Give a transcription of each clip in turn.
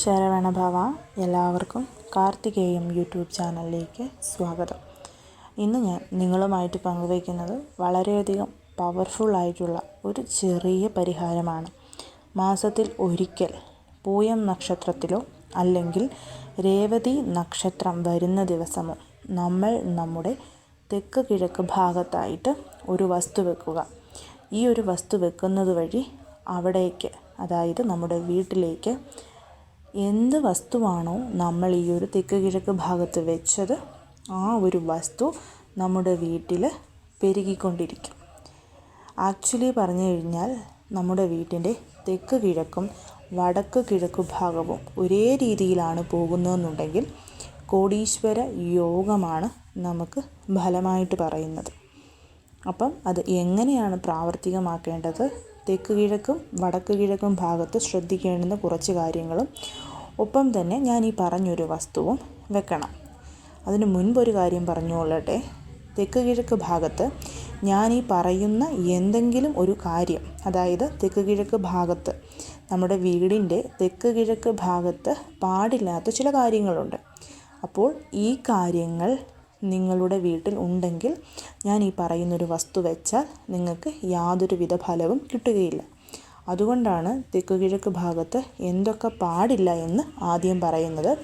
ശരവണ ഭവ എല്ലാവർക്കും കാർത്തികേയം യൂട്യൂബ് ചാനലിലേക്ക് സ്വാഗതം. ഇന്ന് ഞാൻ നിങ്ങളുമായിട്ട് പങ്കുവയ്ക്കുന്നത് വളരെയധികം പവർഫുൾ ആയിട്ടുള്ള ഒരു ചെറിയ പരിഹാരമാണ്. മാസത്തിൽ ഒരിക്കൽ പൂയം നക്ഷത്രത്തിലോ അല്ലെങ്കിൽ രേവതി നക്ഷത്രം വരുന്ന ദിവസമോ നമ്മൾ നമ്മുടെ തെക്ക് കിഴക്ക് ഭാഗത്തായിട്ട് ഒരു വസ്തു വെക്കുക. ഈ ഒരു വസ്തു വെക്കുന്നത് വഴി അവിടേക്ക് അതായത് നമ്മുടെ വീട്ടിലേക്ക് എന്ത് വസ്തുവാണോ നമ്മൾ ഈ ഒരു തെക്ക് കിഴക്ക് ഭാഗത്ത് വെച്ചത് ആ ഒരു വസ്തു നമ്മുടെ വീട്ടിൽ പെരുകിക്കൊണ്ടിരിക്കും. ആക്ച്വലി പറഞ്ഞു കഴിഞ്ഞാൽ നമ്മുടെ വീട്ടിന്റെ തെക്ക് കിഴക്കും വടക്ക് കിഴക്ക് ഭാഗവും ഒരേ രീതിയിലാണ് പോകുന്നതെന്നുണ്ടെങ്കിൽ കോടീശ്വര യോഗമാണ് നമുക്ക് ഫലമായിട്ട് പറയുന്നത്. അപ്പം അത് എങ്ങനെയാണ് പ്രാവർത്തികമാക്കേണ്ടത്? തെക്ക് കിഴക്കും വടക്ക് കിഴക്കും ഭാഗത്ത് ശ്രദ്ധിക്കേണ്ടുന്ന കുറച്ച് കാര്യങ്ങളും. ഒപ്പം തന്നെ ഞാൻ ഈ പറഞ്ഞൊരു വസ്തുവും വെക്കണം. അതിന് മുൻപൊരു കാര്യം പറഞ്ഞുകൊള്ളട്ടെ. തെക്ക് കിഴക്ക് ഭാഗത്ത് ഞാൻ ഈ പറയുന്ന എന്തെങ്കിലും ഒരു കാര്യം അതായത് തെക്ക് കിഴക്ക് ഭാഗത്ത് നമ്മുടെ വീടിന്റെ തെക്ക് കിഴക്ക് ഭാഗത്ത് പാടില്ലാത്ത ചില കാര്യങ്ങളുണ്ട്. അപ്പോൾ ഈ കാര്യങ്ങൾ നിങ്ങളുടെ വീട്ടിൽ ഉണ്ടെങ്കിൽ ഞാൻ ഈ പറയുന്നൊരു വസ്തു വെച്ചാൽ നിങ്ങൾക്ക് യാതൊരുവിധ ഫലവും കിട്ടുകയില്ല. അതുകൊണ്ടാണ് തെക്കു കിഴക്ക് ഭാഗത്ത് എന്തൊക്കെ പാടില്ല എന്ന് ആദ്യം പറയുന്നത്.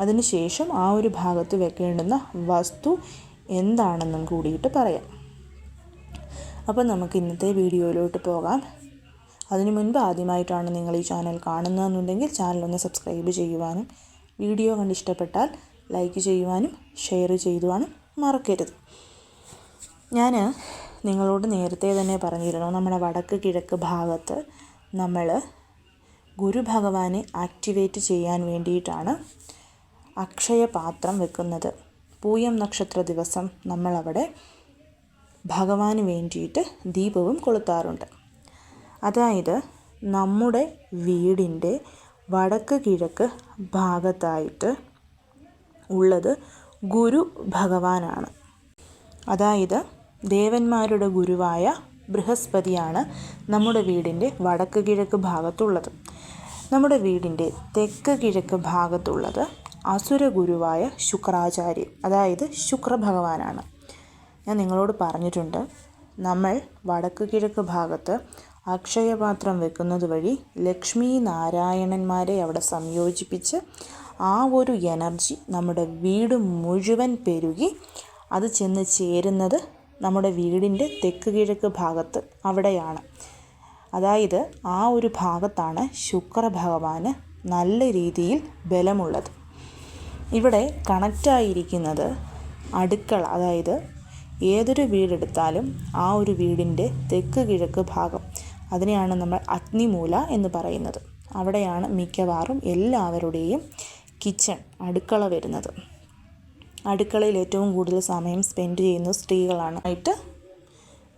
അതിനുശേഷം ആ ഒരു ഭാഗത്ത് വെക്കേണ്ടുന്ന വസ്തു എന്താണെന്നും കൂടിയിട്ട് പറയാം. അപ്പോൾ നമുക്ക് ഇന്നത്തെ വീഡിയോയിലോട്ട് പോകാം. അതിനു മുൻപ് ആദ്യമായിട്ടാണ് നിങ്ങൾ ഈ ചാനൽ കാണുന്നതെന്നുണ്ടെങ്കിൽ ചാനൽ ഒന്ന് സബ്സ്ക്രൈബ് ചെയ്യുവാനും വീഡിയോ കണ്ട് ഇഷ്ടപ്പെട്ടാൽ ലൈക്ക് ചെയ്യുവാനും ഷെയർ ചെയ്യുവാനും മറക്കരുത്. ഞാൻ നിങ്ങളോട് നേരത്തെ തന്നെ പറഞ്ഞിരുന്നു നമ്മുടെ വടക്ക് കിഴക്ക് ഭാഗത്ത് നമ്മൾ ഗുരു ഭഗവാനെ ആക്ടിവേറ്റ് ചെയ്യാൻ വേണ്ടിയിട്ടാണ് അക്ഷയപാത്രം വെക്കുന്നത്. പൂയം നക്ഷത്ര ദിവസം നമ്മളവിടെ ഭഗവാന് വേണ്ടിയിട്ട് ദീപവും കൊളുത്താറുണ്ട്. അതായത് നമ്മുടെ വീടിന്റെ വടക്ക് കിഴക്ക് ഭാഗത്തായിട്ട് ഉള്ളത് ഗുരു ഭഗവാനാണ്. അതായത് ദേവന്മാരുടെ ഗുരുവായ ബൃഹസ്പതിയാണ് നമ്മുടെ വീടിന്റെ വടക്ക് കിഴക്ക് ഭാഗത്തുള്ളത്. നമ്മുടെ വീടിന്റെ തെക്ക് കിഴക്ക് ഭാഗത്തുള്ളത് അസുര ഗുരുവായ ശുക്രാചാര്യൻ അതായത് ശുക്രഭഗവാനാണ്. ഞാൻ നിങ്ങളോട് പറഞ്ഞിട്ടുണ്ട് നമ്മൾ വടക്ക് കിഴക്ക് ഭാഗത്ത് അക്ഷയപാത്രം വെക്കുന്നത് വഴി ലക്ഷ്മി നാരായണന്മാരെ അവിടെ സംയോജിപ്പിച്ച് ആ ഒരു എനർജി നമ്മുടെ വീട് മുഴുവൻ പെരുകി അത് ചെന്ന് ചേരുന്നത് നമ്മുടെ വീടിന്റെ തെക്ക് കിഴക്ക് ഭാഗത്ത് അവിടെയാണ്. അതായത് ആ ഒരു ഭാഗത്താണ് ശുക്രഭഗവാന് നല്ല രീതിയിൽ ബലമുള്ളത്. ഇവിടെ കണക്റ്റായിരിക്കുന്നത് അടുക്കള അതായത് ഏതൊരു വീടെടുത്താലും ആ ഒരു വീടിന്റെ തെക്ക് കിഴക്ക് ഭാഗം. അതിനെയാണ് നമ്മൾ അഗ്നിമൂല എന്ന് പറയുന്നത്. അവിടെയാണ് മിക്കവാറും എല്ലാവരുടെയും കിച്ചൺ അടുക്കള വരുന്നത്. അടുക്കളയിൽ ഏറ്റവും കൂടുതൽ സമയം സ്പെൻഡ് ചെയ്യുന്നത് സ്ത്രീകളാണ്. ആയിട്ട്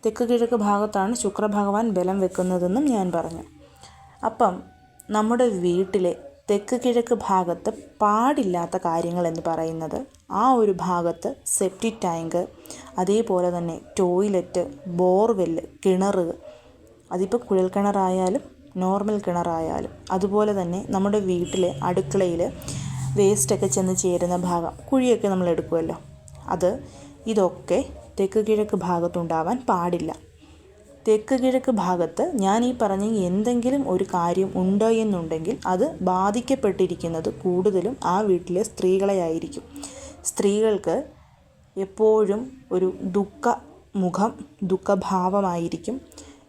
തെക്ക് കിഴക്ക് ഭാഗത്താണ് ശുക്രഭഗവാൻ ബലം വെക്കുന്നതെന്നും ഞാൻ പറഞ്ഞു. അപ്പം നമ്മുടെ വീട്ടിലെ തെക്ക് കിഴക്ക് ഭാഗത്ത് പാടില്ലാത്ത കാര്യങ്ങൾ എന്ന് പറയുന്നത് ആ ഒരു ഭാഗത്ത് സെപ്റ്റി ടാങ്ക് അതേപോലെ തന്നെ ടോയ്ലറ്റ് ബോർവെല്ല് കിണർ അതിപ്പോൾ കുഴൽക്കിണറായാലും നോർമൽ കിണറായാലും അതുപോലെ തന്നെ നമ്മുടെ വീട്ടിലെ അടുക്കളയിൽ വേസ്റ്റൊക്കെ ചെന്ന് ചേരുന്ന ഭാഗം കുഴിയൊക്കെ നമ്മൾ എടുക്കുമല്ലോ. അത് ഇതൊക്കെ തെക്ക് കിഴക്ക് ഭാഗത്തുണ്ടാവാൻ പാടില്ല. തെക്ക് കിഴക്ക് ഭാഗത്ത് ഞാൻ ഈ പറഞ്ഞ എന്തെങ്കിലും ഒരു കാര്യം ഉണ്ടോ എന്നുണ്ടെങ്കിൽ അത് ബാധിക്കപ്പെട്ടിരിക്കുന്നത് കൂടുതലും ആ വീട്ടിലെ സ്ത്രീകളെ ആയിരിക്കും. സ്ത്രീകൾക്ക് എപ്പോഴും ഒരു ദുഃഖ മുഖം ദുഃഖഭാവമായിരിക്കും.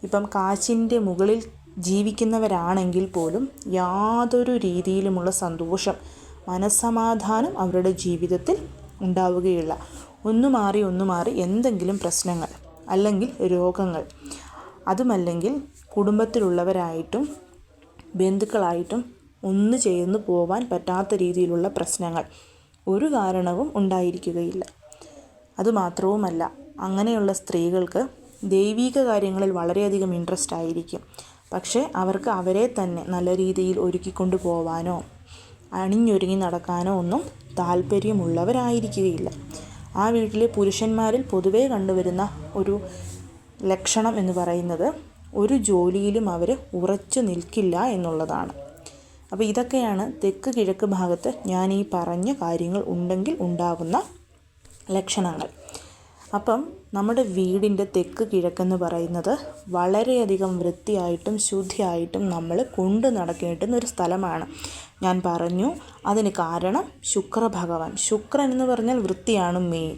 ഇപ്പം കാശിന്റെ മുകളിൽ ജീവിക്കുന്നവരാണെങ്കിൽ പോലും യാതൊരു രീതിയിലുമുള്ള സന്തോഷം മനസ്സമാധാനം അവരുടെ ജീവിതത്തിൽ ഉണ്ടാവുകയില്ല. ഒന്ന് മാറി ഒന്ന് മാറി എന്തെങ്കിലും പ്രശ്നങ്ങൾ അല്ലെങ്കിൽ രോഗങ്ങൾ. അതുമല്ലെങ്കിൽ കുടുംബത്തിലുള്ളവരായിട്ടും ബന്ധുക്കളായിട്ടും ഒന്ന് ചേർന്ന് പോവാൻ പറ്റാത്ത രീതിയിലുള്ള പ്രശ്നങ്ങൾ ഒരു കാരണവും ഉണ്ടായിരിക്കുകയില്ല. അതുമാത്രവുമല്ല അങ്ങനെയുള്ള സ്ത്രീകൾക്ക് ദൈവീക കാര്യങ്ങളിൽ വളരെയധികം ഇൻട്രസ്റ്റ് ആയിരിക്കും. പക്ഷേ അവർക്ക് അവരെ തന്നെ നല്ല രീതിയിൽ ഒരുക്കിക്കൊണ്ടു പോവാനോ അണിഞ്ഞൊരുങ്ങി നടക്കാനോ ഒന്നും താല്പര്യമുള്ളവരായിരിക്കുകയില്ല. ആ വീട്ടിലെ പുരുഷന്മാരിൽ പൊതുവേ കണ്ടുവരുന്ന ഒരു ലക്ഷണം എന്ന് പറയുന്നത് ഒരു ജോലിയിലും അവർ ഉറച്ചു നിൽക്കില്ല എന്നുള്ളതാണ്. അപ്പോൾ ഇതൊക്കെയാണ് തെക്ക് കിഴക്ക് ഭാഗത്ത് ഞാൻ ഈ പറഞ്ഞ കാര്യങ്ങൾ ഉണ്ടെങ്കിൽ ഉണ്ടാകുന്ന ലക്ഷണങ്ങൾ. അപ്പം നമ്മുടെ വീടിന്റെ തെക്ക് കിഴക്കെന്ന് പറയുന്നത് വളരെയധികം വൃത്തിയായിട്ടും ശുദ്ധിയായിട്ടും നമ്മൾ കൊണ്ട് നടക്കേണ്ടുന്ന ഒരു സ്ഥലമാണ്. ഞാൻ പറഞ്ഞു അതിന് കാരണം ശുക്ര ഭഗവാൻ ശുക്രൻ എന്ന് പറഞ്ഞാൽ വൃത്തിയാണ് മെയിൻ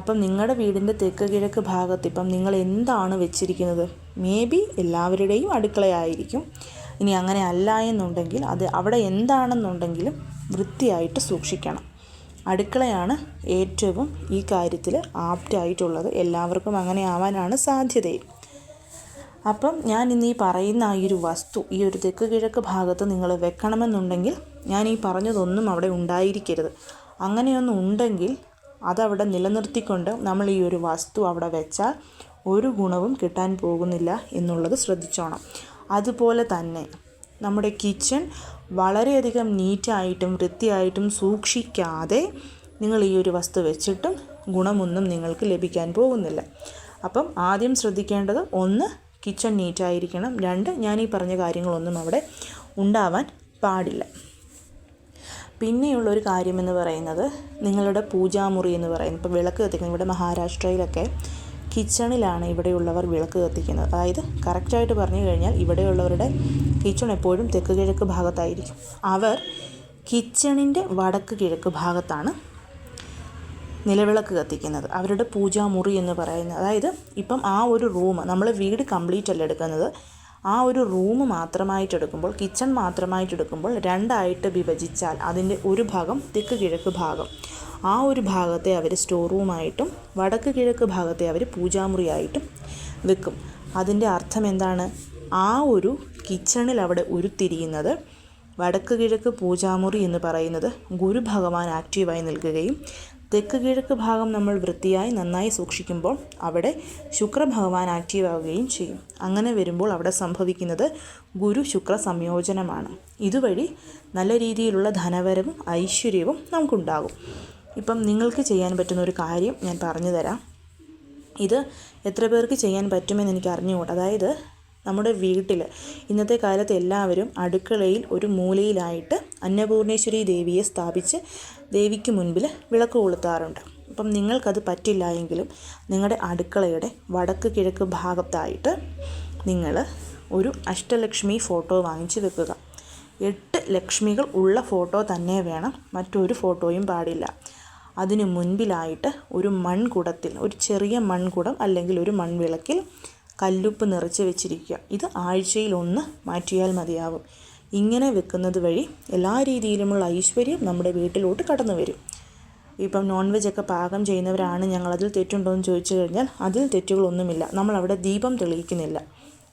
അപ്പം നിങ്ങളുടെ വീടിന്റെ തെക്ക് കിഴക്ക് ഭാഗത്ത് ഇപ്പം നിങ്ങൾ എന്താണ് വെച്ചിരിക്കുന്നത്? മേ ബി എല്ലാവരുടെയും അടുക്കളയായിരിക്കും. ഇനി അങ്ങനെ അല്ല എന്നുണ്ടെങ്കിൽ അത് അവിടെ എന്താണെന്നുണ്ടെങ്കിലും വൃത്തിയായിട്ട് സൂക്ഷിക്കണം. അടുക്കളയാണ് ഏറ്റവും ഈ കാര്യത്തിൽ ആപ്റ്റായിട്ടുള്ളത് എല്ലാവർക്കും അങ്ങനെ ആവാനാണ് സാധ്യതയും. അപ്പം ഞാൻ ഇന്ന് ഈ പറയുന്ന ഈ ഒരു വസ്തു ഈ ഒരു തെക്ക് കിഴക്ക് ഭാഗത്ത് നിങ്ങൾ വെക്കണമെന്നുണ്ടെങ്കിൽ ഞാൻ ഈ പറഞ്ഞതൊന്നും അവിടെ ഉണ്ടായിരിക്കരുത്. അങ്ങനെയൊന്നും ഉണ്ടെങ്കിൽ അതവിടെ നിലനിർത്തിക്കൊണ്ട് നമ്മൾ ഈ ഒരു വസ്തു അവിടെ വെച്ചാൽ ഒരു ഗുണവും കിട്ടാൻ പോകുന്നില്ല എന്നുള്ളത് ശ്രദ്ധിച്ചോണം. അതുപോലെ തന്നെ നമ്മുടെ കിച്ചൺ വളരെയധികം നീറ്റായിട്ടും വൃത്തിയായിട്ടും സൂക്ഷിക്കാതെ നിങ്ങൾ ഈ ഒരു വസ്തു വെച്ചിട്ടും ഗുണമൊന്നും നിങ്ങൾക്ക് ലഭിക്കാൻ പോകുന്നില്ല. അപ്പം ആദ്യം ശ്രദ്ധിക്കേണ്ടത് ഒന്ന് കിച്ചൺ നീറ്റായിരിക്കണം. രണ്ട് ഞാൻ ഈ പറഞ്ഞ കാര്യങ്ങളൊന്നും അവിടെ ഉണ്ടാവാൻ പാടില്ല. പിന്നെയുള്ളൊരു കാര്യമെന്ന് പറയുന്നത് നിങ്ങളുടെ പൂജാമുറി എന്ന് പറയുന്നത്. ഇപ്പോൾ വിളക്ക് കത്തിക്കുന്നത് ഇവിടെ മഹാരാഷ്ട്രയിലൊക്കെ കിച്ചണിലാണ് ഇവിടെയുള്ളവർ വിളക്ക് കത്തിക്കുന്നത്. അതായത് കറക്റ്റായിട്ട് പറഞ്ഞു കഴിഞ്ഞാൽ ഇവിടെയുള്ളവരുടെ കിച്ചൺ എപ്പോഴും തെക്ക് കിഴക്ക് ഭാഗത്തായിരിക്കും. അവർ കിച്ചണിന്റെ വടക്ക് കിഴക്ക് ഭാഗത്താണ് നിലവിളക്ക് കത്തിക്കുന്നത്. അവരുടെ പൂജാമുറി എന്ന് പറയുന്നത്. അതായത് ഇപ്പം ആ ഒരു റൂം നമ്മൾ വീട് കംപ്ലീറ്റ് അല്ല എടുക്കുന്നത്? ആ ഒരു റൂം മാത്രമായിട്ട് എടുക്കുമ്പോൾ കിച്ചൺ മാത്രമായിട്ട് എടുക്കുമ്പോൾ രണ്ടായിട്ട് വിഭജിച്ചാൽ അതിന്റെ ഒരു ഭാഗം തെക്ക് കിഴക്ക് ഭാഗം. ആ ഒരു ഭാഗത്തെ അവർ സ്റ്റോർ റൂമായിട്ടും വടക്ക് കിഴക്ക് ഭാഗത്തെ അവർ പൂജാമുറിയായിട്ടും വെക്കും. അതിന്റെ അർത്ഥം എന്താണ്? ആ ഒരു കിച്ചണിൽ അവിടെ ഉരുത്തിരിയുന്നത് വടക്ക് കിഴക്ക് പൂജാമുറി എന്ന് പറയുന്നത് ഗുരുഭഗവാൻ ആക്റ്റീവായി നിൽക്കുകയും തെക്ക് കിഴക്ക് ഭാഗം നമ്മൾ വൃത്തിയായി നന്നായി സൂക്ഷിക്കുമ്പോൾ അവിടെ ശുക്രഭഗവാൻ ആക്റ്റീവ് ആവുകയും ചെയ്യും. അങ്ങനെ വരുമ്പോൾ അവിടെ സംഭവിക്കുന്നത് ഗുരു ശുക്ര സംയോജനമാണ്. ഇതുവഴി നല്ല രീതിയിലുള്ള ധനവരവും ഐശ്വര്യവും നമുക്കുണ്ടാകും. ഇപ്പം നിങ്ങൾക്ക് ചെയ്യാൻ പറ്റുന്ന ഒരു കാര്യം ഞാൻ പറഞ്ഞു തരാം ഇത് എത്ര പേർക്ക് ചെയ്യാൻ പറ്റുമെന്ന് എനിക്ക് അറിഞ്ഞുകൂടാ. അതായത് നമ്മുടെ വീട്ടിൽ ഇന്നത്തെ കാലത്ത് എല്ലാവരും അടുക്കളയിൽ ഒരു മൂലയിലായിട്ട് അന്നപൂർണേശ്വരി ദേവിയെ സ്ഥാപിച്ച് ദേവിക്ക് മുൻപിൽ വിളക്ക് കൊളുത്താറുണ്ട്. അപ്പം നിങ്ങൾക്കത് പറ്റില്ല എങ്കിലും നിങ്ങളുടെ അടുക്കളയുടെ വടക്ക് കിഴക്ക് ഭാഗത്തായിട്ട് നിങ്ങൾ ഒരു അഷ്ടലക്ഷ്മി ഫോട്ടോ വാങ്ങിച്ച് വെക്കുക. എട്ട് ലക്ഷ്മികൾ ഉള്ള ഫോട്ടോ തന്നെ വേണം മറ്റൊരു ഫോട്ടോയും പാടില്ല. അതിനു മുൻപിലായിട്ട് ഒരു മൺകുടത്തിൽ ഒരു ചെറിയ മൺകുടം അല്ലെങ്കിൽ ഒരു മൺവിളക്കിൽ കല്ലുപ്പ് നിറച്ച് വെച്ചിരിക്കുക. ഇത് ആഴ്ചയിൽ ഒന്ന് മാറ്റിയാൽ മതിയാവും. ഇങ്ങനെ വെക്കുന്നത് വഴി എല്ലാ രീതിയിലുമുള്ള ഐശ്വര്യം നമ്മുടെ വീട്ടിലോട്ട് കടന്നു വരും. ഇപ്പം നോൺ വെജ് ഒക്കെ പാകം ചെയ്യുന്നവരാണ് ഞങ്ങളതിൽ തെറ്റുണ്ടോ എന്ന് ചോദിച്ചു കഴിഞ്ഞാൽ അതിൽ തെറ്റുകളൊന്നുമില്ല. നമ്മൾ അവിടെ ദീപം തെളിയിക്കുന്നില്ല.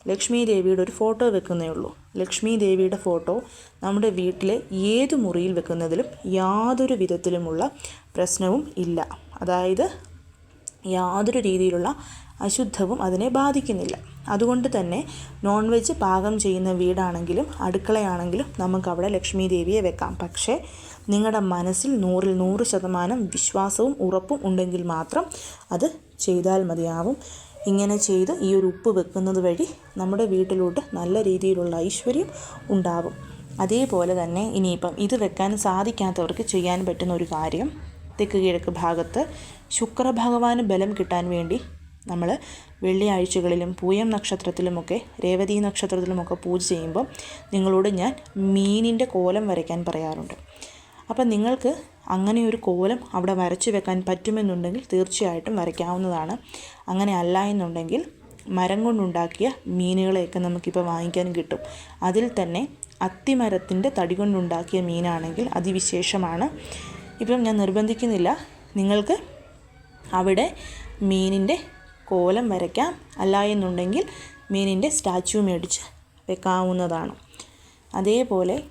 ലക്ഷ്മി ദേവിയുടെ ഒരു ഫോട്ടോ വെക്കുന്നേ ഉള്ളൂ. ലക്ഷ്മി ദേവിയുടെ ഫോട്ടോ നമ്മുടെ വീട്ടിലെ ഏത് മുറിയിൽ വെക്കുന്നതിലും യാതൊരു വിധത്തിലുമുള്ള പ്രശ്നവും ഇല്ല. അതായത് യാതൊരു രീതിയിലുള്ള അശുദ്ധവും അതിനെ ബാധിക്കുന്നില്ല. അതുകൊണ്ട് തന്നെ നോൺ വെജ് പാകം ചെയ്യുന്ന വീടാണെങ്കിലും അടുക്കളയാണെങ്കിലും നമുക്കവിടെ ലക്ഷ്മി ദേവിയെ വെക്കാം. പക്ഷേ നിങ്ങളുടെ മനസ്സിൽ നൂറിൽ നൂറ് ശതമാനം വിശ്വാസവും ഉറപ്പും ഉണ്ടെങ്കിൽ മാത്രം അത് ചെയ്താൽ മതിയാവും. ഇങ്ങനെ ചെയ്ത് ഈ ഒരു ഉപ്പ് വെക്കുന്നത് വഴി നമ്മുടെ വീട്ടിലോട്ട് നല്ല രീതിയിലുള്ള ഐശ്വര്യം ഉണ്ടാവും. അതേപോലെ തന്നെ ഇനിയിപ്പം ഇത് വെക്കാൻ സാധിക്കാത്തവർക്ക് ചെയ്യാൻ പറ്റുന്ന ഒരു കാര്യം തെക്ക് കിഴക്ക് ഭാഗത്ത് ശുക്രഭഗവാന് ബലം കിട്ടാൻ വേണ്ടി നമ്മൾ വെള്ളിയാഴ്ചകളിലും പൂയം നക്ഷത്രത്തിലുമൊക്കെ രേവതി നക്ഷത്രത്തിലുമൊക്കെ പൂജ ചെയ്യുമ്പോൾ നിങ്ങളോട് ഞാൻ മീനിന്റെ കോലം വരയ്ക്കാൻ പറയാറുണ്ട്. അപ്പം നിങ്ങൾക്ക് അങ്ങനെ ഒരു കോലം അവിടെ വരച്ചു വെക്കാൻ പറ്റുമെന്നുണ്ടെങ്കിൽ തീർച്ചയായിട്ടും വരയ്ക്കാവുന്നതാണ്. അങ്ങനെ അല്ല എന്നുണ്ടെങ്കിൽ മരം കൊണ്ടുണ്ടാക്കിയ മീനുകളെയൊക്കെ നമുക്കിപ്പോൾ വാങ്ങിക്കാൻ കിട്ടും. അതിൽ തന്നെ അത്തിമരത്തിന്റെ തടി കൊണ്ടുണ്ടാക്കിയ മീനാണെങ്കിൽ അതിവിശേഷമാണ്. ഇപ്പം ഞാൻ നിർബന്ധിക്കുന്നില്ല. നിങ്ങൾക്ക് അവിടെ മീനിന്റെ കോലം വരയ്ക്കാം. അല്ല എന്നുണ്ടെങ്കിൽ മീനിന്റെ സ്റ്റാച്ചു മേടിച്ച് വെക്കാവുന്നതാണ്. അതേപോലെ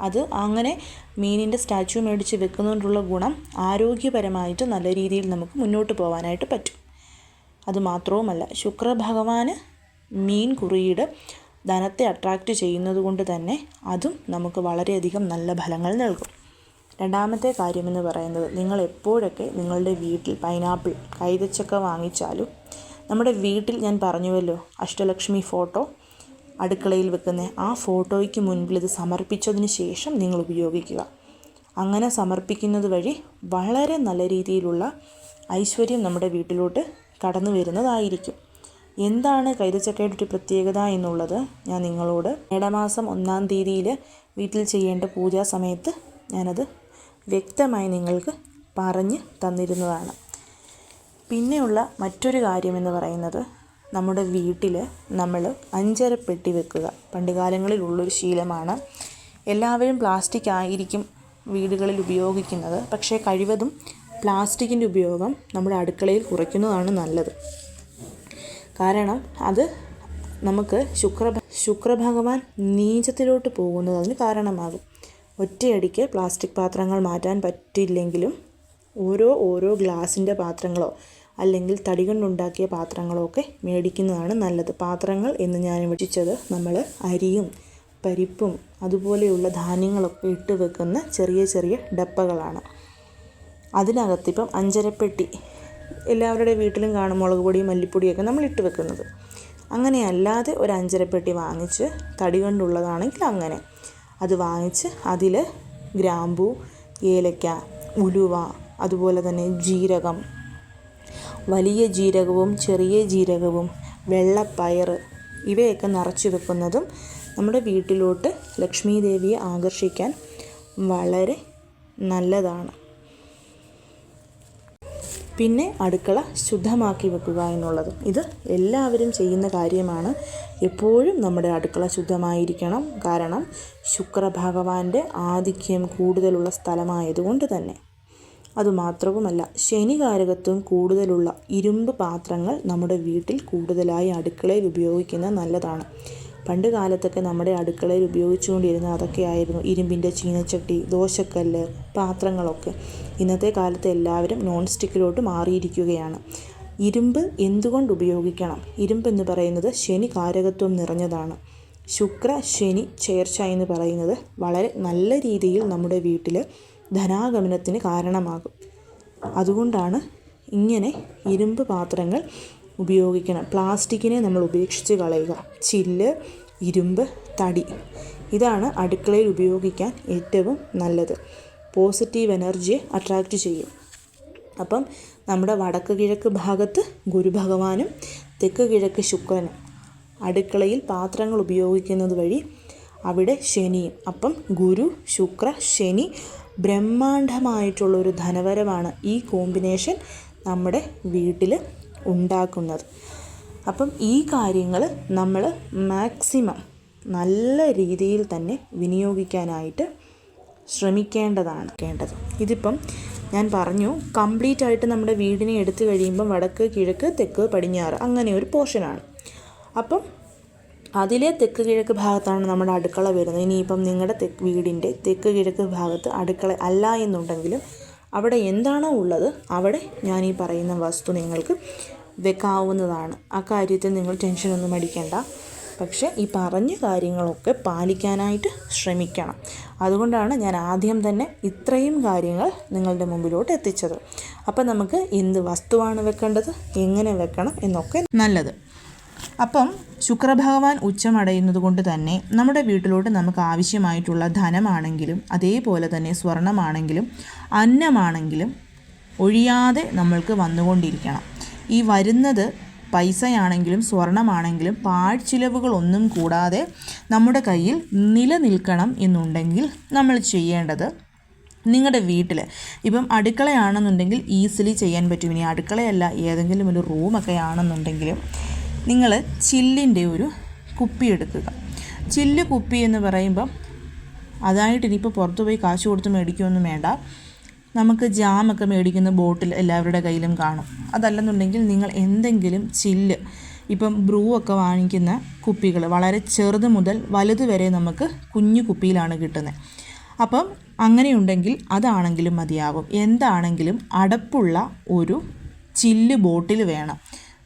അത് അങ്ങനെ മീനിന്റെ സ്റ്റാച്ചു മേടിച്ച് വെക്കുന്നതുകൊണ്ടുള്ള ഗുണം ആരോഗ്യപരമായിട്ട് നല്ല രീതിയിൽ നമുക്ക് മുന്നോട്ട് പോകാനായിട്ട് പറ്റും. അത് അതുമാത്രവുമല്ല ശുക്രഭഗവാന് മീൻ കുറിയുടെ ധനത്തെ അട്രാക്റ്റ് ചെയ്യുന്നത് കൊണ്ട് തന്നെ അതും നമുക്ക് വളരെയധികം നല്ല ഫലങ്ങൾ നൽകും. രണ്ടാമത്തെ കാര്യമെന്ന് പറയുന്നത് നിങ്ങൾ എപ്പോഴൊക്കെ നിങ്ങളുടെ വീട്ടിൽ പൈനാപ്പിൾ കൈതച്ചക്ക വാങ്ങിച്ചാലും നമ്മുടെ വീട്ടിൽ ഞാൻ പറഞ്ഞുവല്ലോ അഷ്ടലക്ഷ്മി ഫോട്ടോ അടുക്കളയിൽ വെക്കുന്ന ആ ഫോട്ടോയ്ക്ക് മുൻപിൽ ഇത് സമർപ്പിച്ചതിന് ശേഷം നിങ്ങൾ ഉപയോഗിക്കുക. അങ്ങനെ സമർപ്പിക്കുന്നത് വഴി വളരെ നല്ല രീതിയിലുള്ള ഐശ്വര്യം നമ്മുടെ വീട്ടിലോട്ട് കടന്നു വരുന്നതായിരിക്കും. എന്താണ് കൈതച്ചക്കയുടെ ഒരു പ്രത്യേകത എന്നുള്ളത് ഞാൻ നിങ്ങളോട് ഇടമാസം ഒന്നാം തീയതിയിൽ വീട്ടിൽ ചെയ്യേണ്ട പൂജാ സമയത്ത് ഞാനത് വ്യക്തമായി നിങ്ങൾക്ക് പറഞ്ഞ് തന്നിരുന്നതാണ്. പിന്നെയുള്ള മറ്റൊരു കാര്യമെന്ന് പറയുന്നത് നമ്മുടെ വീട്ടിൽ നമ്മൾ അഞ്ചര പെട്ടി വെക്കുക. പണ്ടുകാലങ്ങളിലുള്ളൊരു ശീലമാണ്. എല്ലാവരും പ്ലാസ്റ്റിക് ആയിരിക്കും വീടുകളിൽ ഉപയോഗിക്കുന്നത്. പക്ഷേ കഴിവതും പ്ലാസ്റ്റിക്കിന്റെ ഉപയോഗം നമ്മുടെ അടുക്കളയിൽ കുറയ്ക്കുന്നതാണ് നല്ലത്. കാരണം അത് നമുക്ക് ശുക്ര ശുക്രഭഗവാൻ നീചത്തിലോട്ട് പോകുന്നത് അതിന് കാരണമാകും. ഒറ്റയടിക്ക് പ്ലാസ്റ്റിക് പാത്രങ്ങൾ മാറ്റാൻ പറ്റില്ലെങ്കിലും ഓരോ ഓരോ ഗ്ലാസിന്റെ പാത്രങ്ങളോ അല്ലെങ്കിൽ തടി കൊണ്ടുണ്ടാക്കിയ പാത്രങ്ങളോ ഒക്കെ മേടിക്കുന്നതാണ് നല്ലത്. പാത്രങ്ങൾ എന്ന് ഞാൻ വിളിച്ചത് നമ്മൾ അരിയും പരിപ്പും അതുപോലെയുള്ള ധാന്യങ്ങളൊക്കെ ഇട്ട് വെക്കുന്ന ചെറിയ ചെറിയ ഡപ്പകളാണ്. അതിനകത്തിപ്പം അഞ്ചരപ്പെട്ടി എല്ലാവരുടെ വീട്ടിലും കാണും മുളക് പൊടിയും മല്ലിപ്പൊടിയൊക്കെ നമ്മൾ ഇട്ട് വെക്കുന്നത്. അങ്ങനെയല്ലാതെ ഒരു അഞ്ചരപ്പെട്ടി വാങ്ങിച്ച് തടി കൊണ്ടുള്ളതാണെങ്കിൽ അങ്ങനെ. അത് വാങ്ങിച്ച് അതിൽ ഗ്രാമ്പൂ ഏലക്ക ഉലുവ അതുപോലെ തന്നെ ജീരകം വലിയ ജീരകവും ചെറിയ ജീരകവും വെള്ളപ്പയർ ഇവയൊക്കെ നിറച്ച് വെക്കുന്നതും നമ്മുടെ വീട്ടിലോട്ട് ലക്ഷ്മി ദേവിയെ ആകർഷിക്കാൻ വളരെ നല്ലതാണ്. പിന്നെ അടുക്കള ശുദ്ധമാക്കി വെക്കുക എന്നുള്ളത്. ഇത് എല്ലാവരും ചെയ്യുന്ന കാര്യമാണ്. എപ്പോഴും നമ്മുടെ അടുക്കള ശുദ്ധമായിരിക്കണം. കാരണം ശുക്രഭഗവാന്റെ ആധിക്യം കൂടുതലുള്ള സ്ഥലമായതുകൊണ്ട് തന്നെ. അതുമാത്രവുമല്ല ശനികാരകത്വം കൂടുതലുള്ള ഇരുമ്പ് പാത്രങ്ങൾ നമ്മുടെ വീട്ടിൽ കൂടുതലായി അടുക്കളയിൽ ഉപയോഗിക്കുന്നത് നല്ലതാണ്. പണ്ട് കാലത്തൊക്കെ നമ്മുടെ അടുക്കളയിൽ ഉപയോഗിച്ചുകൊണ്ടിരുന്ന അതൊക്കെയായിരുന്നു ഇരുമ്പിന്റെ ചീനച്ചട്ടി ദോശക്കല്ല് പാത്രങ്ങളൊക്കെ. ഇന്നത്തെ കാലത്ത് എല്ലാവരും നോൺ സ്റ്റിക്കിലോട്ട് മാറിയിരിക്കുകയാണ്. ഇരുമ്പ് എന്തുകൊണ്ട് ഉപയോഗിക്കണം? ഇരുമ്പ് എന്ന് പറയുന്നത് ശനി കാരകത്വം നിറഞ്ഞതാണ്. ശുക്ര ശനി ചേർച്ച എന്ന് പറയുന്നത് വളരെ നല്ല രീതിയിൽ നമ്മുടെ വീട്ടിൽ ധനാഗമനത്തിന് കാരണമാകും. അതുകൊണ്ടാണ് ഇങ്ങനെ ഇരുമ്പ് പാത്രങ്ങൾ ഉപയോഗിക്കണം. പ്ലാസ്റ്റിക്കിനെ നമ്മൾ ഉപേക്ഷിച്ച് കളയുക. ചില്ല് ഇരുമ്പ് തടി. ഇതാണ് അടുക്കളയിൽ ഉപയോഗിക്കാൻ ഏറ്റവും നല്ലത്. പോസിറ്റീവ് എനർജിയെ അട്രാക്റ്റ് ചെയ്യും. അപ്പം നമ്മുടെ വടക്ക് കിഴക്ക് ഭാഗത്ത് ഗുരുഭഗവാനും തെക്ക് കിഴക്ക് ശുക്രനും. അടുക്കളയിൽ പാത്രങ്ങൾ ഉപയോഗിക്കുന്നത് വഴി അവിടെ ശനിയും. അപ്പം ഗുരു ശുക്ര ശനി ബ്രഹ്മാണ്ഡമായിട്ടുള്ള ഒരു ധനവരമാണ് ഈ കോമ്പിനേഷൻ നമ്മുടെ വീട്ടിൽ ഉണ്ടാക്കുന്നത്. അപ്പം ഈ കാര്യങ്ങൾ നമ്മൾ മാക്സിമം നല്ല രീതിയിൽ തന്നെ വിനിയോഗിക്കാനായിട്ട് ശ്രമിക്കേണ്ടതാണ്. കേണ്ടത് ഇതിപ്പം ഞാൻ പറഞ്ഞു കംപ്ലീറ്റ് ആയിട്ട് നമ്മുടെ വീടിനെ എടുത്തു കഴിയുമ്പം വടക്ക് കിഴക്ക് തെക്ക് പടിഞ്ഞാറ് അങ്ങനെ ഒരു പോർഷനാണ്. അപ്പം അതിലെ തെക്ക് കിഴക്ക് ഭാഗത്താണ് നമ്മുടെ അടുക്കള വരുന്നത്. ഇനിയിപ്പം നിങ്ങളുടെ തെക്ക് വീടിന്റെ തെക്ക് കിഴക്ക് ഭാഗത്ത് അടുക്കള അല്ല എന്നുണ്ടെങ്കിലും അവിടെ എന്താണോ ഉള്ളത് അവിടെ ഞാൻ ഈ പറയുന്ന വസ്തു നിങ്ങൾക്ക് വെക്കാവുന്നതാണ്. ആ കാര്യത്തിൽ നിങ്ങൾ ടെൻഷനൊന്നും അടിക്കേണ്ട. പക്ഷേ ഈ പറഞ്ഞ കാര്യങ്ങളൊക്കെ പാലിക്കാനായിട്ട് ശ്രമിക്കണം. അതുകൊണ്ടാണ് ഞാൻ ആദ്യം തന്നെ ഇത്രയും കാര്യങ്ങൾ നിങ്ങളുടെ മുമ്പിലോട്ട് എത്തിച്ചത്. അപ്പം നമുക്ക് എന്ത് വസ്തുവാണ് വെക്കേണ്ടത്? എങ്ങനെ വെക്കണം എന്നൊക്കെ നല്ലത്. അപ്പം ശുക്രഭഗവാൻ ഉച്ചമടയുന്നത് കൊണ്ട് തന്നെ നമ്മുടെ വീട്ടിലോട്ട് നമുക്ക് ആവശ്യമായിട്ടുള്ള ധനമാണെങ്കിലും അതേപോലെ തന്നെ സ്വർണമാണെങ്കിലും അന്നമാണെങ്കിലും ഒഴിയാതെ നമ്മൾക്ക് വന്നുകൊണ്ടിരിക്കണം. ഈ വരുന്നത് പൈസയാണെങ്കിലും സ്വർണമാണെങ്കിലും പാഴ്ചിലവുകളൊന്നും കൂടാതെ നമ്മുടെ കയ്യിൽ നിലനിൽക്കണം എന്നുണ്ടെങ്കിൽ നമ്മൾ ചെയ്യേണ്ടത് നിങ്ങളുടെ വീട്ടിൽ ഇപ്പം അടുക്കളയാണെന്നുണ്ടെങ്കിൽ ഈസിലി ചെയ്യാൻ പറ്റും. ഇനി അടുക്കളയല്ല ഏതെങ്കിലും ഒരു റൂമൊക്കെ ആണെന്നുണ്ടെങ്കിലും നിങ്ങൾ ചില്ലിന്റെ ഒരു കുപ്പി എടുക്കുക. ചില്ല് കുപ്പി എന്ന് പറയുമ്പം അതായിട്ട് ഇനിയിപ്പോൾ പുറത്ത് പോയി കാശ് കൊടുത്ത് മേടിക്കുമൊന്നും വേണ്ട. നമുക്ക് ജാമൊക്കെ മേടിക്കുന്ന ബോട്ടിൽ എല്ലാവരുടെ കയ്യിലും കാണും. അതല്ലെന്നുണ്ടെങ്കിൽ നിങ്ങൾ എന്തെങ്കിലും ചില്ല് ഇപ്പം ബ്രൂ ഒക്കെ വാങ്ങിക്കുന്ന കുപ്പികൾ വളരെ ചെറുത് മുതൽ വലുത് വരെ നമുക്ക് കുഞ്ഞു കുപ്പിയിലാണ് കിട്ടുന്നത് അപ്പം അങ്ങനെയുണ്ടെങ്കിൽ അതാണെങ്കിലും മതിയാകും എന്താണെങ്കിലും അടപ്പുള്ള ഒരു ചില്ല് ബോട്ടിൽ വേണം.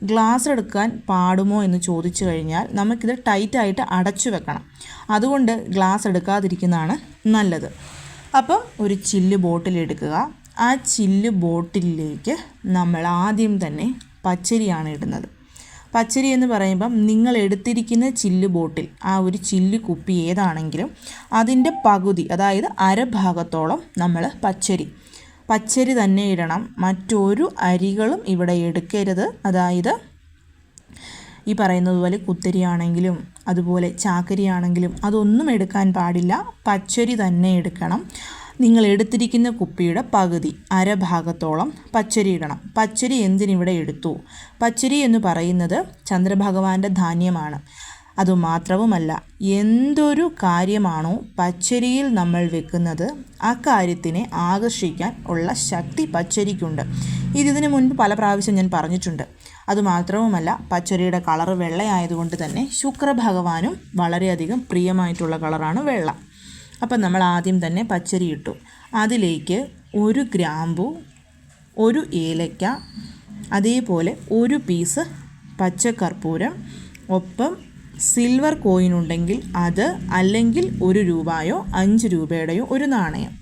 ഗ്ലാസ് എടുക്കാൻ പാടുമോ എന്ന് ചോദിച്ചു കഴിഞ്ഞാൽ നമുക്കിത് ടൈറ്റായിട്ട് അടച്ചു വെക്കണം. അതുകൊണ്ട് ഗ്ലാസ് എടുക്കാതിരിക്കുന്നതാണ് നല്ലത്. അപ്പം ഒരു ചില്ല് ബോട്ടിലെടുക്കുക ആ ചില്ല് ബോട്ടിലേക്ക് നമ്മൾ ആദ്യം തന്നെ പച്ചരിയാണ് ഇടുന്നത്. പച്ചരി എന്ന് പറയുമ്പം നിങ്ങൾ എടുത്തിരിക്കുന്ന ചില്ല് ബോട്ടിൽ ആ ഒരു ചില്ല് കുപ്പി ഏതാണെങ്കിലും അതിന്റെ പകുതി അതായത് അരഭാഗത്തോളം നമ്മൾ പച്ചരി. പച്ചരി തന്നെ ഇടണം. മറ്റൊരു അരികളും ഇവിടെ എടുക്കരുത്. അതായത് ഈ പറയുന്നത് പോലെ കുത്തരിയാണെങ്കിലും അതുപോലെ ചാക്കരിയാണെങ്കിലും അതൊന്നും എടുക്കാൻ പാടില്ല. പച്ചരി തന്നെ എടുക്കണം. നിങ്ങൾ എടുത്തിരിക്കുന്ന കുപ്പിയുടെ പകുതി അരഭാഗത്തോളം പച്ചരി ഇടണം. പച്ചരി എന്തിനിവിടെ എടുത്തു? പച്ചരി എന്ന് പറയുന്നത് ചന്ദ്രഭഗവാന്റെ ധാന്യമാണ്. അതുമാത്രവുമല്ല എന്തൊരു കാര്യമാണോ പച്ചരിയിൽ നമ്മൾ വെക്കുന്നത് ആ കാര്യത്തിനെ ആകർഷിക്കാൻ ഉള്ള ശക്തി പച്ചരിക്കുണ്ട്. ഇതിനു മുൻപ് പല പ്രാവശ്യം ഞാൻ പറഞ്ഞിട്ടുണ്ട്. അതുമാത്രവുമല്ല പച്ചരിയുടെ കളറ് വെള്ളയായതുകൊണ്ട് തന്നെ ശുക്രഭഗവാനും വളരെയധികം പ്രിയമായിട്ടുള്ള കളറാണ് വെള്ള. അപ്പം നമ്മൾ ആദ്യം തന്നെ പച്ചരി ഇട്ടു. അതിലേക്ക് ഒരു ഗ്രാമ്പു ഒരു ഏലക്ക അതേപോലെ ഒരു പീസ് പച്ചക്കർപ്പൂരം ഒപ്പം സിൽവർ കോയിൻ ഉണ്ടെങ്കിൽ അത് അല്ലെങ്കിൽ ഒരു രൂപയോ അഞ്ച് രൂപയുടെയോ ഒരു നാണയം.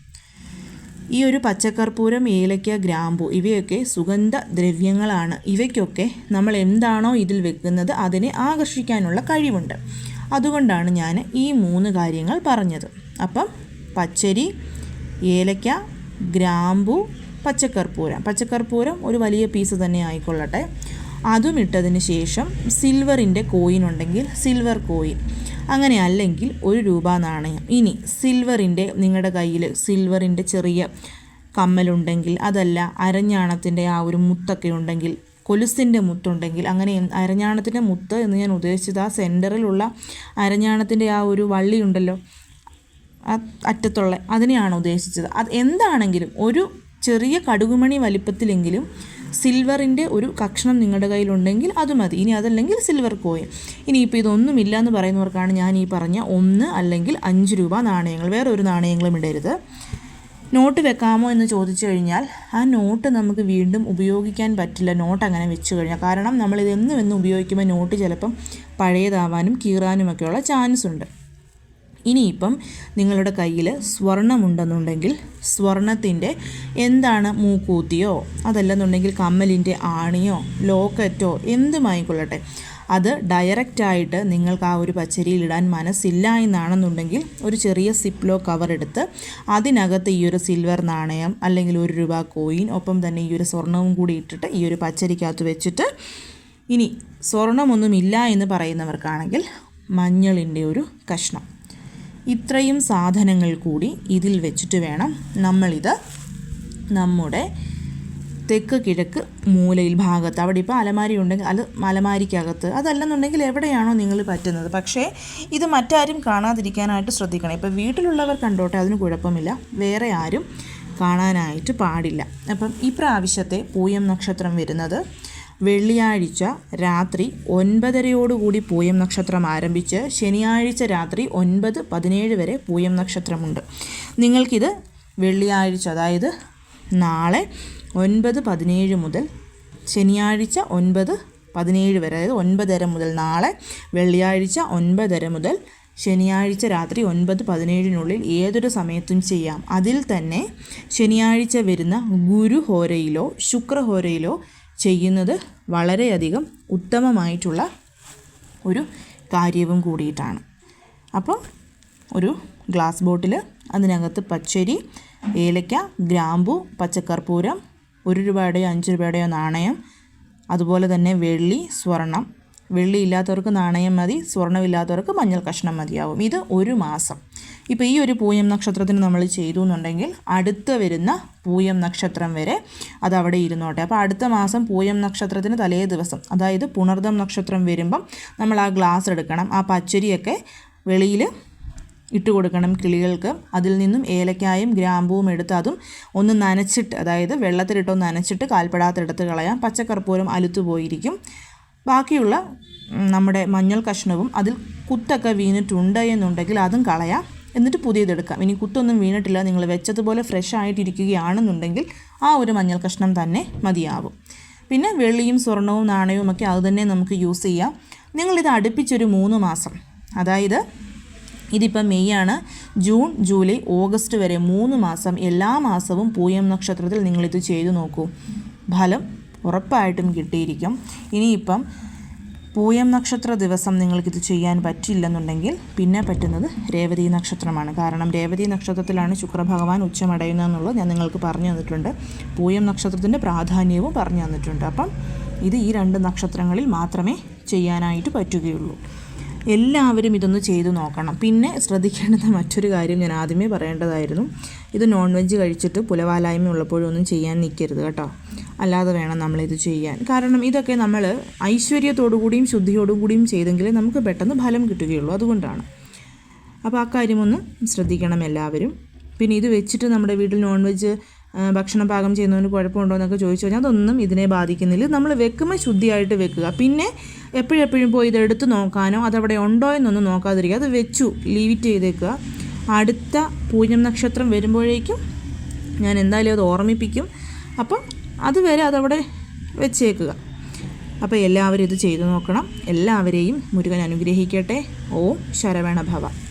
ഈ ഒരു പച്ചക്കർപ്പൂരം ഏലക്ക ഗ്രാമ്പു ഇവയൊക്കെ സുഗന്ധ ദ്രവ്യങ്ങളാണ് ഇവയ്ക്കൊക്കെ നമ്മൾ എന്താണോ ഇതിൽ വെക്കുന്നത് അതിനെ ആകർഷിക്കാനുള്ള കഴിവുണ്ട്. അതുകൊണ്ടാണ് ഞാൻ ഈ മൂന്ന് കാര്യങ്ങൾ പറഞ്ഞത്. അപ്പം പച്ചരി ഏലക്ക ഗ്രാമ്പു പച്ചക്കർപ്പൂരം. പച്ചക്കർപ്പൂരം ഒരു വലിയ പീസ് തന്നെ ആയിക്കൊള്ളട്ടെ. അതും ഇട്ടതിന് ശേഷം സിൽവറിന്റെ കോയിൻ ഉണ്ടെങ്കിൽ സിൽവർ കോയിൻ അങ്ങനെ അല്ലെങ്കിൽ ഒരു രൂപ നാണയം. ഇനി സിൽവറിന്റെ നിങ്ങളുടെ കയ്യിൽ സിൽവറിന്റെ ചെറിയ കമ്മലുണ്ടെങ്കിൽ അതല്ല അരഞ്ഞാണത്തിന്റെ ആ ഒരു മുത്തൊക്കെ ഉണ്ടെങ്കിൽ കൊലുസിന്റെ മുത്തുണ്ടെങ്കിൽ അങ്ങനെ അരഞ്ഞാണത്തിന്റെ മുത്ത് എന്ന് ഞാൻ ഉദ്ദേശിച്ചത് ആ സെന്ററിലുള്ള അരഞ്ഞാണത്തിന്റെ ആ ഒരു വള്ളി ഉണ്ടല്ലോ അറ്റത്തുള്ള അതിനെയാണ് ഉദ്ദേശിച്ചത്. അത് എന്താണെങ്കിലും ഒരു ചെറിയ കടുകുമണി വലിപ്പത്തിലെങ്കിലും സിൽവറിന്റെ ഒരു കക്ഷണം നിങ്ങളുടെ കയ്യിലുണ്ടെങ്കിൽ അത് മതി. ഇനി അതല്ലെങ്കിൽ സിൽവർ കോയിൻ. ഇനിയിപ്പോൾ ഇതൊന്നുമില്ല എന്ന് പറയുന്നവർക്കാണ് ഞാൻ ഈ പറഞ്ഞ ഒന്ന് അല്ലെങ്കിൽ അഞ്ച് രൂപ നാണയങ്ങൾ. വേറെ ഒരു നാണയങ്ങളും ഇടരുത്. നോട്ട് വെക്കാമോ എന്ന് ചോദിച്ചു കഴിഞ്ഞാൽ ആ നോട്ട് നമുക്ക് വീണ്ടും ഉപയോഗിക്കാൻ പറ്റില്ല. നോട്ട് അങ്ങനെ വെച്ച് കഴിഞ്ഞാൽ. കാരണം നമ്മളിത് എന്നും എന്നും ഉപയോഗിക്കുമ്പോൾ നോട്ട് ചിലപ്പം പഴയതാവാനും കീറാനുമൊക്കെയുള്ള ചാൻസ് ഉണ്ട്. ഇനിയിപ്പം നിങ്ങളുടെ കയ്യിൽ സ്വർണമുണ്ടെന്നുണ്ടെങ്കിൽ സ്വർണത്തിന്റെ എന്താണ് മൂക്കൂത്തിയോ? അതല്ലെന്നുണ്ടെങ്കിൽ കമ്മലിന്റെ ആണിയോ ലോക്കറ്റോ എന്തുമായിക്കൊള്ളട്ടെ. അത് ഡയറക്റ്റായിട്ട് നിങ്ങൾക്ക് ആ ഒരു പച്ചരിയിൽ ഇടാൻ മനസ്സില്ല എന്നാണെന്നുണ്ടെങ്കിൽ ഒരു ചെറിയ സിപ്ലോ കവർ എടുത്ത് അതിനകത്ത് ഈ ഒരു സിൽവർ നാണയം അല്ലെങ്കിൽ ഒരു രൂപ കോയിൻ ഒപ്പം തന്നെ ഈ ഒരു സ്വർണവും കൂടി ഇട്ടിട്ട് ഈ ഒരു പച്ചരിക്കകത്ത് വെച്ചിട്ട് ഇനി സ്വർണമൊന്നുമില്ല എന്ന് പറയുന്നവർക്കാണെങ്കിൽ മഞ്ഞളിന്റെ ഒരു കഷ്ണം. ഇത്രയും സാധനങ്ങൾ കൂടി ഇതിൽ വെച്ചിട്ട് വേണം നമ്മളിത് നമ്മുടെ തെക്ക് കിഴക്ക് മൂലയിൽ ഭാഗത്ത്. അവിടെ ഇപ്പോൾ അലമാരി ഉണ്ടെങ്കിൽ അത് അലമാരിക്കകത്ത്. അതല്ലെന്നുണ്ടെങ്കിൽ എവിടെയാണോ നിങ്ങൾ പറ്റുന്നത്. പക്ഷേ ഇത് മറ്റാരും കാണാതിരിക്കാനായിട്ട് ശ്രദ്ധിക്കണം. ഇപ്പോൾ വീട്ടിലുള്ളവർ കണ്ടോട്ടെ അതിന് കുഴപ്പമില്ല. വേറെ ആരും കാണാനായിട്ട് പാടില്ല. അപ്പം ഈ പ്രാവശ്യത്തെ പൂയം നക്ഷത്രം വരുന്നത് വെള്ളിയാഴ്ച രാത്രി ഒൻപതരയോടുകൂടി പൂയം നക്ഷത്രം ആരംഭിച്ച് ശനിയാഴ്ച രാത്രി ഒൻപത് പതിനേഴ് വരെ പൂയം നക്ഷത്രമുണ്ട്. നിങ്ങൾക്കിത് വെള്ളിയാഴ്ച അതായത് നാളെ ഒൻപത് പതിനേഴ് മുതൽ ശനിയാഴ്ച ഒൻപത് പതിനേഴ് വരെ അതായത് ഒൻപതര മുതൽ നാളെ വെള്ളിയാഴ്ച ഒൻപതര മുതൽ ശനിയാഴ്ച രാത്രി ഒൻപത് പതിനേഴിനുള്ളിൽ ഏതൊരു സമയത്തും ചെയ്യാം. അതിൽ തന്നെ ശനിയാഴ്ച വരുന്ന ഗുരുഹോരയിലോ ശുക്രഹോരയിലോ ചെയ്യുന്നത് വളരെയധികം ഉത്തമമായിട്ടുള്ള ഒരു കാര്യവും കൂടിയിട്ടാണ്. അപ്പോൾ ഒരു ഗ്ലാസ് ബോട്ടിൽ അതിനകത്ത് പച്ചരി ഏലക്ക ഗ്രാമ്പു പച്ചക്കർപ്പൂരം ഒരു രൂപയുടെയോ അഞ്ച് രൂപയുടെയോ നാണയം അതുപോലെ തന്നെ വെള്ളി സ്വർണം. വെള്ളി ഇല്ലാത്തവർക്ക് നാണയം മതി സ്വർണമില്ലാത്തവർക്ക് മഞ്ഞൾ കഷ്ണം മതിയാവും. ഇത് ഒരു മാസം. ഇപ്പോൾ ഈ ഒരു പൂയം നക്ഷത്രത്തിന് നമ്മൾ ചെയ്തു എന്നുണ്ടെങ്കിൽ അടുത്ത വരുന്ന പൂയം നക്ഷത്രം വരെ അത് അവിടെ ഇരുന്നോട്ടെ അപ്പോൾ അടുത്ത മാസം പൂയം നക്ഷത്രത്തിന് തലേ ദിവസം അതായത് പുണർദം നക്ഷത്രം വരുമ്പം നമ്മൾ ആ ഗ്ലാസ് എടുക്കണം ആ പച്ചരിയൊക്കെ വെളിയിൽ ഇട്ട് കൊടുക്കണം കിളികൾക്ക്. അതിൽ നിന്നും ഏലക്കായും ഗ്രാമ്പൂവും എടുത്ത് അതും ഒന്ന് നനച്ചിട്ട് അതായത് വെള്ളത്തിലിട്ടൊന്ന് നനച്ചിട്ട് കാൽപ്പെടാത്തെടുത്ത് കളയാം. പച്ചക്കർപ്പൂരം അലുത്തു പോയിരിക്കും. ബാക്കിയുള്ള നമ്മുടെ മഞ്ഞൾ കഷ്ണവും അതിൽ കുത്തൊക്കെ വീണിട്ടുണ്ട് എന്നുണ്ടെങ്കിൽ അതും കളയാം. എന്നിട്ട് പുതിയതെടുക്കാം. ഇനി കുത്തൊന്നും വീണിട്ടില്ല. നിങ്ങൾ വെച്ചതുപോലെ ഫ്രഷ് ആയിട്ടിരിക്കുകയാണെന്നുണ്ടെങ്കിൽ ആ ഒരു മഞ്ഞൾ കഷ്ണം തന്നെ മതിയാവും. പിന്നെ വെള്ളിയും സ്വർണവും നാണയവും ഒക്കെ അതുതന്നെ നമുക്ക് യൂസ് ചെയ്യാം. നിങ്ങളിത് അടുപ്പിച്ചൊരു മൂന്ന് മാസം. അതായത് ഇതിപ്പം മെയ് ആണ്. ജൂൺ ജൂലൈ ഓഗസ്റ്റ് വരെ മൂന്ന് മാസം എല്ലാ മാസവും പൂയം നക്ഷത്രത്തിൽ നിങ്ങളിത് ചെയ്തു നോക്കൂ. ഫലം ഉറപ്പായിട്ടും കിട്ടിയിരിക്കും. ഇനിയിപ്പം പൂയം നക്ഷത്ര ദിവസം നിങ്ങൾക്കിത് ചെയ്യാൻ പറ്റില്ലെന്നുണ്ടെങ്കിൽ പിന്നെ പറ്റുന്നത് രേവതി നക്ഷത്രമാണ്. കാരണം രേവതി നക്ഷത്രത്തിലാണ് ശുക്രഭഗവാൻ ഉച്ചമടയുന്നതെന്നുള്ളത് ഞാൻ നിങ്ങൾക്ക് പറഞ്ഞു തന്നിട്ടുണ്ട്. പൂയം നക്ഷത്രത്തിന്റെ പ്രാധാന്യവും പറഞ്ഞു തന്നിട്ടുണ്ട്. അപ്പം ഇത് ഈ രണ്ട് നക്ഷത്രങ്ങളിൽ മാത്രമേ ചെയ്യാനായിട്ട് പറ്റുകയുള്ളൂ. എല്ലാവരും ഇതൊന്ന് ചെയ്തു നോക്കണം. പിന്നെ ശ്രദ്ധിക്കേണ്ടുന്ന മറ്റൊരു കാര്യം ഞാൻ ആദ്യമേ പറയേണ്ടതായിരുന്നു. ഇത് നോൺ വെജ് കഴിച്ചിട്ട് പുലവാലായ്മ ഉള്ളപ്പോഴൊന്നും ചെയ്യാൻ നിൽക്കരുത് കേട്ടോ. അല്ലാതെ വേണം നമ്മളിത് ചെയ്യാൻ. കാരണം ഇതൊക്കെ നമ്മൾ ഐശ്വര്യത്തോടു കൂടിയും ശുദ്ധിയോടും കൂടിയും ചെയ്തെങ്കിലേ നമുക്ക് പെട്ടെന്ന് ഫലം കിട്ടുകയുള്ളൂ. അതുകൊണ്ടാണ്. അപ്പോൾ ആ കാര്യമൊന്ന് ശ്രദ്ധിക്കണം എല്ലാവരും. പിന്നെ ഇത് വെച്ചിട്ട് നമ്മുടെ വീട്ടിൽ നോൺ വെജ് ഭക്ഷണം പാകം ചെയ്യുന്നതിന് കുഴപ്പമുണ്ടോ എന്നൊക്കെ ചോദിച്ചു കഴിഞ്ഞാൽ അതൊന്നും ഇതിനെ ബാധിക്കുന്നില്ല. നമ്മൾ വെക്കുമ്പോൾ ശുദ്ധിയായിട്ട് വെക്കുക. പിന്നെ എപ്പോഴെപ്പോഴും പോയി ഇതെടുത്ത് നോക്കാനോ അതവിടെ ഉണ്ടോ എന്നൊന്നും നോക്കാതിരിക്കുക. അത് വെച്ചു ലീവിറ്റ് ചെയ്തേക്കുക. അടുത്ത പൂജ്യം നക്ഷത്രം വരുമ്പോഴേക്കും ഞാൻ എന്തായാലും അത് ഓർമ്മിപ്പിക്കും. അപ്പം അതുവരെ അതവിടെ വെച്ചേക്കുക. അപ്പോൾ എല്ലാവരും ഇത് ചെയ്തു നോക്കണം. എല്ലാവരെയും മുരുകൻ അനുഗ്രഹിക്കട്ടെ. ഓം ശരവണ ഭവ